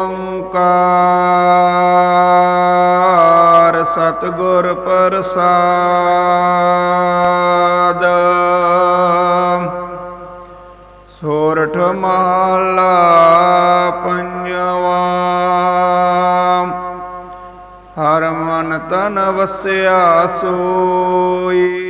ਓੰਕਾਰ ਸਤਿਗੁਰ ਪ੍ਰਸਾਦ ਸੋਰਠ ਮਹਲਾ ਪੰਜਵਾ ਹਰ ਮਨ ਤਨ ਵਸਿਆ ਸੋਈ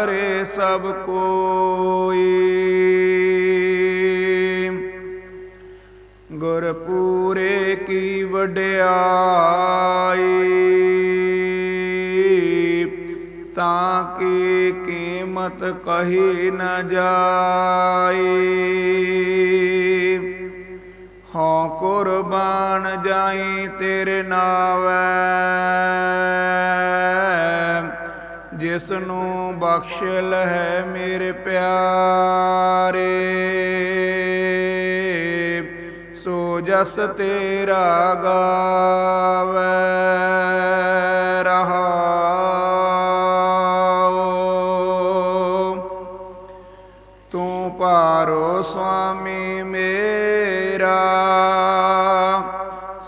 ਕਰੇ ਸਭ ਕੋਈ। ਗੁਰ ਪੂਰੇ ਕੀ ਵਡਿਆਈ, ਤਾਂ ਕਿ ਕੀਮਤ ਕਹੀ ਨ ਜਾਈ। ਹਉ ਕੁਰਬਾਨ ਜਾਈ ਤੇਰੇ ਨਾਵੈ। ਜਿਸ ਨੂੰ ਬਖਸ਼ ਲਹਿ ਮੇਰੇ ਪਿਆਰੇ, ਸੋ ਜਸ ਤੇਰਾ ਗਾਵੇ ਰਹਾਉ ਤੂੰ ਪਾਰੋ ਸੁਆਮੀ ਮੇਰਾ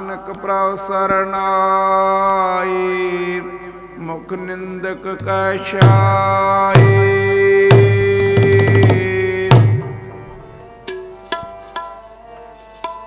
ਨਾਨਕ ਪ੍ਰਭ ਸਰਨਾਈ ਮੁਖ ਨਿੰਦਕ ਕੈ